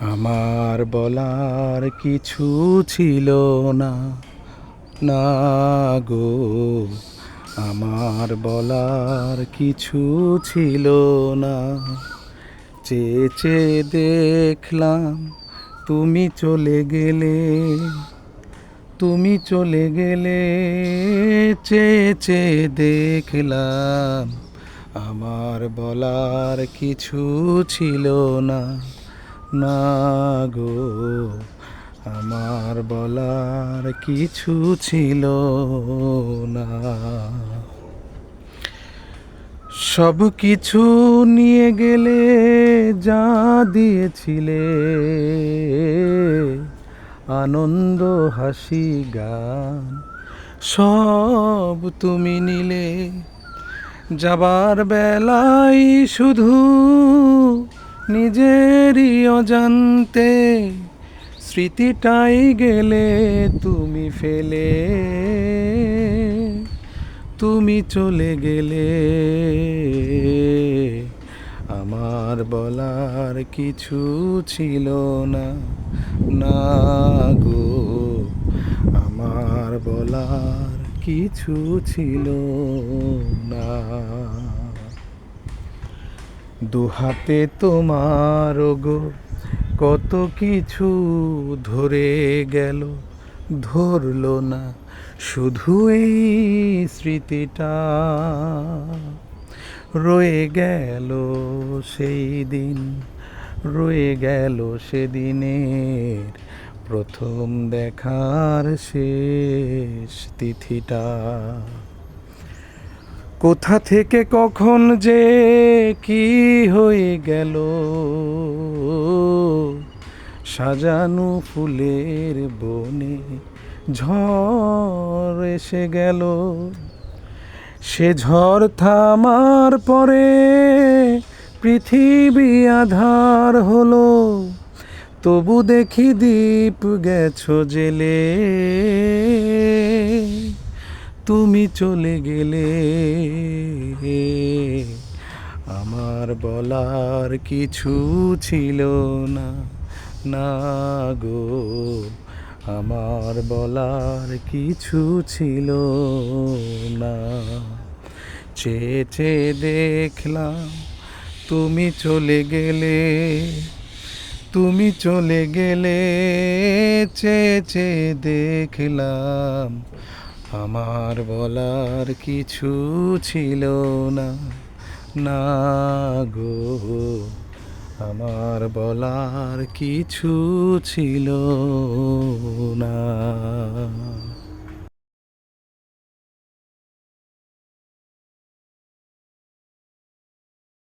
আমার বলার কিছু ছিল না। না গো, আমার বলার কিছু ছিল না। চেয়ে দেখলাম তুমি চলে গেলে, তুমি চলে গেলে। চেয়ে দেখলাম আমার বলার কিছু ছিল না। না গো, আমার বলার কিছু ছিল না। সব কিছু নিয়ে গেলে যা দিয়েছিলে, আনন্দ, হাসি, গান, সব তুমি নিলে। যাবার বেলায় শুধু নিজেরই অজান্তে স্মৃতিটাই গেলে তুমি ফেলে, তুমি চলে গেলে। আমার বলার কিছু ছিল না না গো। আমার বলার কিছু ছিল না দুহাতে তোমার গো কত কিছু ধরে গেল, ধরলো না শুধু এই স্মৃতিটা। রয়ে গেল সেই দিন, রয়ে গেল সেদিনের প্রথম দেখার শেষ তিথিটা। কোথা থেকে কখন যে কি হয়ে গেল? সাজানো ফুলের বনে ঝড় এসে গেল। সে ঝড় থামার পরে পৃথিবী আধার হলো। তবু দেখি দীপ গেছো জেলে। তুমি চলে গেলে। আমার বলার কিছু ছিল না না গো। আমার বলার কিছু ছিল না। চেয়ে দেখলাম তুমি চলে গেলে, তুমি চলে গেলে। চেয়ে দেখলাম আমার বলার কিছু ছিল না। না গো আমার বলার কিছু ছিল না।